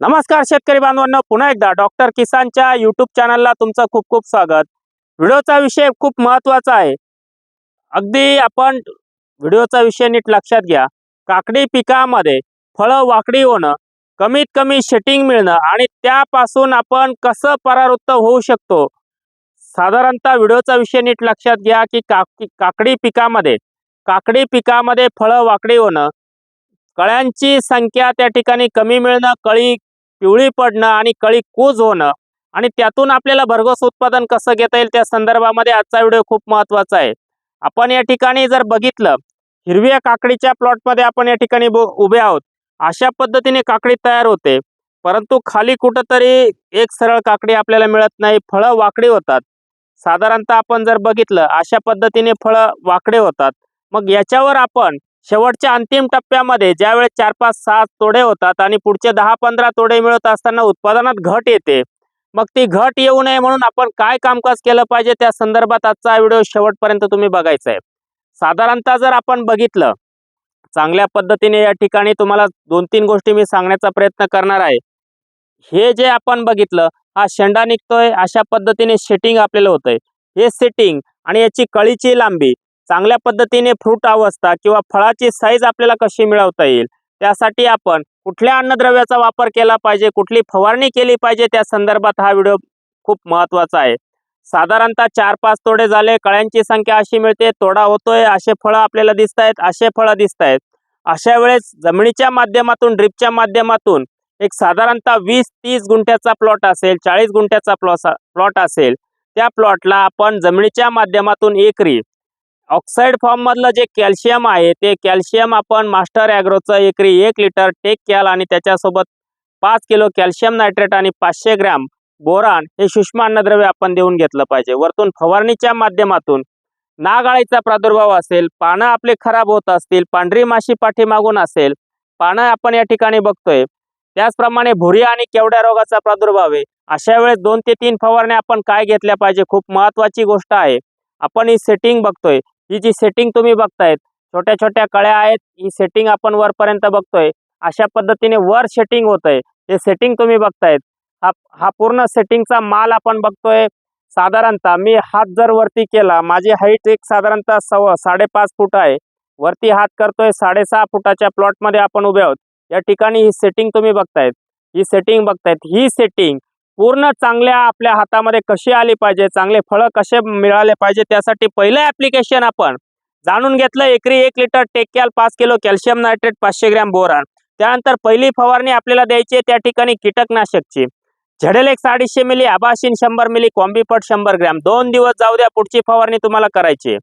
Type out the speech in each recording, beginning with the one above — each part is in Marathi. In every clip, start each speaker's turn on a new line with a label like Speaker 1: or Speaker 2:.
Speaker 1: नमस्कार शेतकरी बांधवांनो पुन्हा एकदा डॉक्टर किसानच्या युट्यूब चॅनलला तुमचं खूप खूप स्वागत. व्हिडिओचा विषय खूप महत्त्वाचा आहे. अगदी आपण व्हिडिओचा विषय नीट लक्षात घ्या. काकडी पिकामध्ये फळं वाकडी होणं कमीत कमी शेटिंग मिळणं आणि त्यापासून आपण कसं परावृत्त होऊ शकतो? साधारणतः व्हिडिओचा विषय नीट लक्षात घ्या की काकडी पिकामध्ये काकडी पिकामध्ये फळं वाकडी होणं कळ्यांची संख्या त्या ठिकाणी कमी मिळणं कळी पिवळी पडणं आणि कळी कूज होणं आणि त्यातून आपल्याला भरघोस उत्पादन कसं घेता येईल त्या संदर्भामध्ये आजचा व्हिडिओ खूप महत्त्वाचा आहे. आपण या ठिकाणी जर बघितलं हिरव्या काकडीच्या प्लॉटमध्ये आपण या ठिकाणी उभे आहोत. अशा पद्धतीने काकडी तयार होते. परंतु खाली कुठंतरी एक सरळ काकडी आपल्याला मिळत नाही फळं वाकडी होतात. साधारणतः आपण जर बघितलं अशा पद्धतीने फळं वाकडे होतात. मग याच्यावर आपण शेवटच्या अंतिम टप्प्यामध्ये ज्यावेळेस चार पाच सहा तोडे होतात आणि पुढचे दहा पंधरा तोडे मिळत असताना उत्पादनात घट येते मग ती घट येऊ नये म्हणून आपण काय कामकाज केलं पाहिजे त्या संदर्भात आजचा व्हिडिओ शेवटपर्यंत तुम्ही बघायचा आहे. साधारणतः जर आपण बघितलं चांगल्या पद्धतीने या ठिकाणी तुम्हाला दोन तीन गोष्टी मी सांगण्याचा प्रयत्न करणार आहे. हे जे आपण बघितलं हा शेंडा निघतोय अशा पद्धतीने सेटिंग आपल्याला होतंय. हे सेटिंग आणि याची कळीची लांबी चांगल्या पद्धतीने फ्रूट अवस्था किंवा फळाची साईज आपल्याला कशी मिळवता येईल? त्यासाठी आपण कुठल्या अन्नद्रव्याचा वापर केला पाहिजे? कुठली फवारणी केली पाहिजे? त्या संदर्भात हा व्हिडिओ खूप महत्त्वाचा आहे. साधारणतः चार पाच तोडे झाले. कळ्यांची संख्या अशी मिळते. तोडा होतोय. असे फळं आपल्याला दिसत आहेत असे फळं दिसत आहेत अशा वेळेस जमिनीच्या माध्यमातून ड्रिपच्या माध्यमातून एक साधारणतः वीस तीस गुंठ्याचा प्लॉट असेल चाळीस गुंठ्याचा प्लॉस प्लॉट असेल. त्या प्लॉटला आपण जमिनीच्या माध्यमातून एकरी ऑक्साईड फॉर्ममधलं जे कॅल्शियम आहे ते कॅल्शियम आपण मास्टर ॲग्रोचं एकरी एक लिटर टेक कॅल आणि त्याच्यासोबत पाच किलो कॅल्शियम नायट्रेट आणि पाचशे ग्रॅम बोरान हे सूक्ष्म अन्नद्रव्य आपण देऊन घेतलं पाहिजे. वरतून फवारणीच्या माध्यमातून नागाळीचा प्रादुर्भाव असेल पानं आपले खराब होत असतील पांढरी माशी पाठीमागून असेल पानं आपण या ठिकाणी बघतोय. त्याचप्रमाणे भुरी आणि केवड्या रोगाचा प्रादुर्भाव आहे. अशा वेळेस दोन ते तीन फवारण्या आपण काय घेतल्या पाहिजे? खूप महत्वाची गोष्ट आहे. आपण ही सेटिंग बघतोय. ही जी सेटिंग तुम्ही बघतायत छोट्या छोट्या कळ्या आहेत ही सेटिंग आपण वरपर्यंत बघतोय. अशा पद्धतीने वर सेटिंग होतंय. हे सेटिंग तुम्ही बघतायत. हा हा पूर्ण सेटिंगचा माल आपण बघतोय. साधारणतः मी हात जर वरती केला माझी हाईट एक साधारणतः सव साडेपाच फूट आहे. वरती हात करतोय साडेसहा फुटाच्या प्लॉटमध्ये आपण उभे आहोत. या ठिकाणी ही सेटिंग तुम्ही बघतायत. ही सेटिंग बघतायत. ही सेटिंग पूर्ण चांगल्या आपल्या हातामध्ये कशी आली पाहिजे चांगले फळं कसे मिळाले पाहिजे त्यासाठी पहिलं ॲप्लिकेशन आपण जाणून घेतलं. एकरी एक लिटर टेक्याल पाच किलो कॅल्शियम नायट्रेट पाचशे ग्रॅम बोरान. त्यानंतर पहिली फवारणी आपल्याला द्यायची त्या ठिकाणी कीटकनाशकची. झडेल एक अडीचशे मिली आबाशिन शंभर मिली कॉम्बीपट शंभर ग्रॅम. दोन दिवस जाऊ द्या पुढची फवारणी तुम्हाला करायची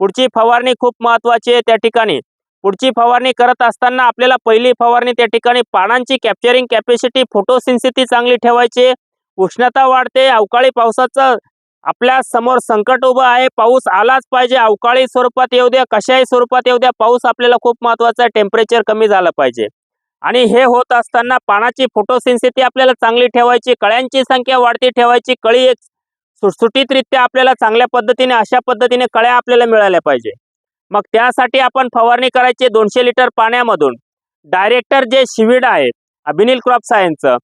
Speaker 1: पुढची फवारणी खूप महत्वाची आहे त्या ठिकाणी. पुढची फवारणी करत असताना आपल्याला पहिली फवारणी त्या ठिकाणी पानांची कॅप्चरिंग कॅपॅसिटी फोटोसिन्सिटी चांगली ठेवायची उष्णता वाढते अवकाळी पावसाचं आपल्यासमोर संकट उभं आहे पाऊस आलाच पाहिजे अवकाळी स्वरूपात येऊ द्या कशाही स्वरूपात येऊ द्या पाऊस आपल्याला खूप महत्त्वाचा आहे टेम्परेचर कमी झालं पाहिजे. आणि हे होत असताना पानाची फोटोसिन्सिटी आपल्याला चांगली ठेवायची कळ्यांची संख्या वाढती ठेवायची कळी एक सुटसुटीतरित्या आपल्याला चांगल्या पद्धतीने अशा पद्धतीने कळ्या आपल्याला मिळाल्या पाहिजे. मग त्यासाठी आपण फवारणी करायची दोनशे लिटर पाण्यामधून. डायरेक्टर जे शिविड आहे अभिनील क्रॉप सायन्सचं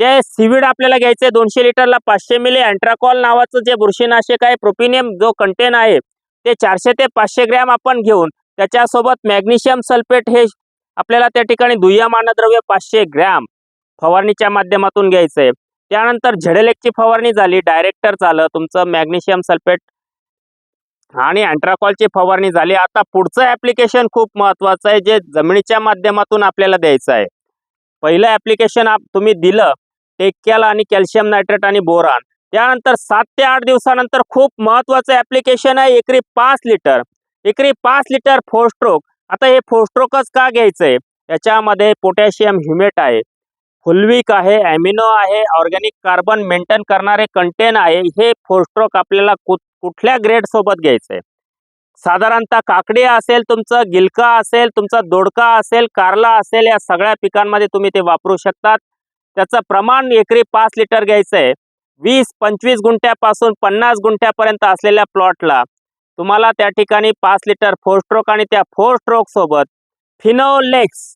Speaker 1: ते सिविड आपल्याला घ्यायचे दोनशे लिटरला पाचशे मिली अँट्राकॉल नावाचं जे बुरशीनाशक आहे प्रोपिनियम जो कंटेन आहे ते चारशे ते पाचशे ग्रॅम आपण घेऊन त्याच्यासोबत मॅग्नेशियम सल्फेट हे आपल्याला त्या ठिकाणी दुय्यम अन्नद्रव्य पाचशे ग्रॅम फवारणीच्या माध्यमातून घ्यायचं आहे त्यानंतर झडेलेकची फवारणी झाली डायरेक्टर झालं तुमचं मॅग्नेशियम सल्फेट आणि अँट्राकॉलची फवारणी झाली. आता पुढचं ॲप्लिकेशन खूप महत्त्वाचं आहे जे जमिनीच्या माध्यमातून आपल्याला द्यायचं आहे पहिलं ॲप्लिकेशन आप तुम्ही दिलं टेक्याल आणि कॅल्शियम नायट्रेट आणि बोरान. त्यानंतर सात ते आठ दिवसानंतर खूप महत्वाचं ऍप्लिकेशन आहे एकरी पाच लिटर. एकरी पाच लिटर फोर स्ट्रोक आता हे फोर स्ट्रोकच का घ्यायचं आहे याच्यामध्ये पोटॅशियम ह्युमेट आहे. फुलविक आहे ॲमिनो आहे ऑर्गॅनिक कार्बन मेंटेन करणारे कंटेन आहे. हे फोर स्ट्रोक आपल्याला कु कुठल्या ग्रेड सोबत घ्यायचं आहे साधारणतः काकडी असेल तुमचं गिलका असेल तुमचा दोडका असेल कारला असेल या सगळ्या पिकांमध्ये तुम्ही ते वापरू शकतात. त्याचं प्रमाण एकरी पाच लिटर घ्यायचं आहे वीस पंचवीस गुंठ्यापासून पन्नास गुंठ्यापर्यंत असलेल्या प्लॉटला तुम्हाला त्या ठिकाणी पाच लिटर फोर स्ट्रोक आणि त्या फोर स्ट्रोक सोबत फिनोलेक्स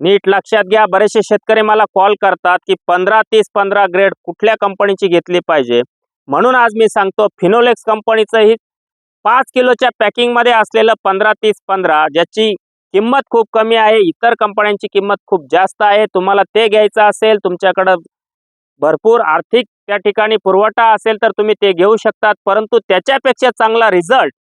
Speaker 1: नीट लक्षात घ्या बरेचसे शेतकरी मला कॉल करतात की पंधरा तीस पंधरा ग्रेड कुठल्या कंपनीची घेतली पाहिजे. म्हणून आज मी सांगतो फिनोलेक्स कंपनीचं ही पाच किलोच्या पॅकिंगमध्ये असलेलं पंधरा तीस पंधरा ज्याची किंमत खूप कमी आहे. इतर कंपन्यांची किंमत खूप जास्त आहे. तुम्हाला ते घ्यायचं असेल तुमच्याकडं भरपूर आर्थिक त्या ठिकाणी पुरवठा असेल तर तुम्ही ते घेऊ शकतात. परंतु त्याच्यापेक्षा चांगला रिझल्ट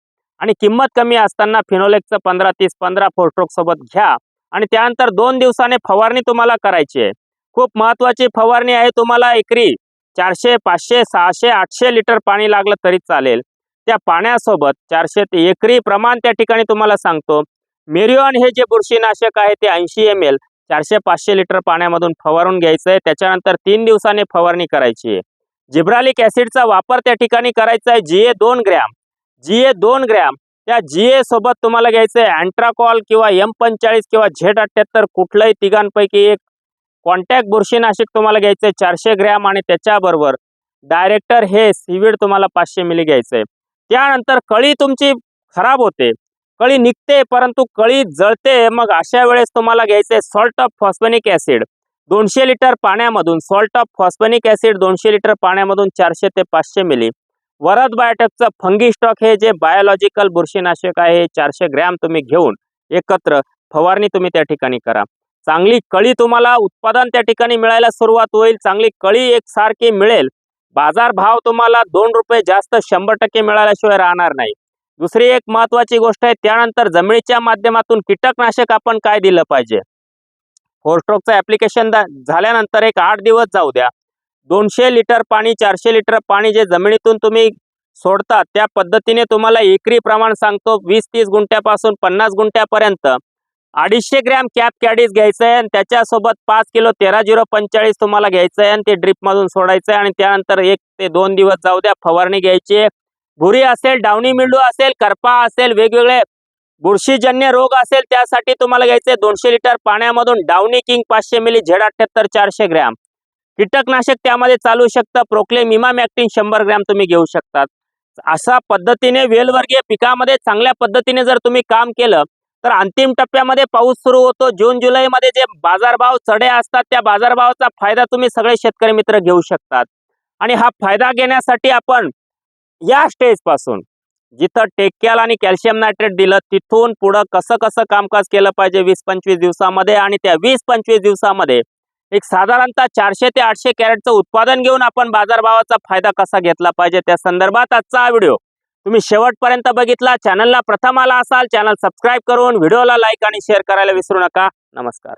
Speaker 1: आणि किंमत कमी असताना फिनोलेक्सचं पंधरा तीस पंधरा फोरस्ट्रोक सोबत घ्या आणि त्यानंतर दोन दिवसाने फवारणी तुम्हाला करायची आहे. खूप महत्त्वाची फवारणी आहे तुम्हाला एकरी. चारशे पाचशे सहाशे आठशे लिटर पाणी लागलं तरी चालेल. त्या पाण्यासोबत चारशे ते एकरी प्रमाण त्या ठिकाणी तुम्हाला सांगतो. मेरिओन हे जे बुरशीनाशक आहे ते ऐंशी एम एल चारशे पाचशे लिटर पाण्यामधून फवारून घ्यायचं आहे त्याच्यानंतर तीन दिवसाने फवारणी करायची आहे. जिब्रालिक ॲसिडचा वापर त्या ठिकाणी करायचा आहे जी ए दोन ग्रॅम. जी ए दोन ग्रॅम त्या जी ए सोबत तुम्हाला घ्यायचं आहे अँट्राकॉल किंवा एम पंचेचाळीस किंवा झेड अठ्ठ्याहत्तर कुठलंही तिघांपैकी एक. कॉन्टॅक्ट बुरशीनाशक तुम्हाला घ्यायचं आहे चारशे ग्रॅम आणि त्याच्याबरोबर डायरेक्टर हे सीविड तुम्हाला पाचशे मिली घ्यायचं आहे त्यानंतर कळी तुमची खराब होते. कळी निघते परंतु कळी जळते. मग अशा वेळेस तुम्हाला घ्यायचे सॉल्ट ऑफ फॉस्फेनिक ॲसिड दोनशे लिटर पाण्यामधून सॉल्ट ऑफ फॉस्फेनिक ॲसिड दोनशे लिटर पाण्यामधून चारशे ते पाचशे मिली वरद बायोटेकचं फंगी स्टॉक हे जे बायोलॉजिकल बुरशीनाशक आहे चारशे ग्रॅम तुम्ही घेऊन एकत्र फवारणी तुम्ही त्या ठिकाणी करा. चांगली कळी तुम्हाला उत्पादन त्या ठिकाणी मिळायला सुरुवात होईल. चांगली कळी एक सारखी मिळेल. बाजार भाव तुम्हाला दोन रुपये जास्त शंभर टक्के मिळाल्याशिवाय राहणार नाही. दुसरी एक महत्वाची गोष्ट आहे त्यानंतर जमिनीच्या माध्यमातून कीटकनाशक आपण काय दिलं पाहिजे? फोरस्ट्रोकचं ऍप्लिकेशन झाल्यानंतर एक आठ दिवस जाऊ द्या. दोनशे लिटर पाणी चारशे लिटर पाणी जे जमिनीतून तुम्ही सोडतात त्या पद्धतीने तुम्हाला एकरी प्रमाण सांगतो वीस तीस गुंठ्यापासून पन्नास गुंठ्यापर्यंत. अडीचशे ग्रॅम कॅप कॅडीज घ्यायचं आहे आणि त्याच्यासोबत पाच किलो तेरा झिरो पंचेचाळीस तुम्हाला घ्यायचं आहे आणि ते ड्रिपमधून सोडायचं आहे आणि त्यानंतर एक ते दोन दिवस जाऊ द्या फवारणी घ्यायची आहे. भुरी असेल डावणी मिल्डू असेल करपा असेल वेगवेगळे बुरशीजन्य रोग असेल त्यासाठी तुम्हाला घ्यायचे दोनशे लिटर पाण्यामधून डावणी किंग पाचशे मिली झेड अठ्ठ्याहत्तर चारशे ग्रॅम. कीटकनाशक त्यामध्ये चालू शकतं प्रोक्लेम इमामॅक्टिन शंभर ग्रॅम तुम्ही घेऊ शकतात. अशा पद्धतीने वेलवर्गीय पिकामध्ये चांगल्या पद्धतीने जर तुम्ही काम केलं तर अंतिम टप्प्यामध्ये पाऊस सुरू होतो. जून जुलैमध्ये जे बाजारभाव चढे असतात त्या बाजारभावाचा फायदा तुम्ही सगळे शेतकरी मित्र घेऊ शकतात. आणि हा फायदा घेण्यासाठी आपण या स्टेजपासून जिथं टेक्याल आणि कॅल्शियम नायट्रेट दिलं तिथून पुढं कसं कसं कामकाज केलं पाहिजे वीस पंचवीस दिवसामध्ये आणि त्या वीस पंचवीस दिवसामध्ये एक साधारणतः चारशे ते आठशे कॅरेटचं उत्पादन घेऊन आपण बाजारभावाचा फायदा कसा घेतला पाहिजे? त्या संदर्भात आजचा हा व्हिडिओ तुम्ही शेवटपर्यंत बघितला. चॅनलला प्रथम आला असाल चॅनल सबस्क्राईब करून व्हिडिओला लाईक आणि शेअर करायला विसरू नका. नमस्कार.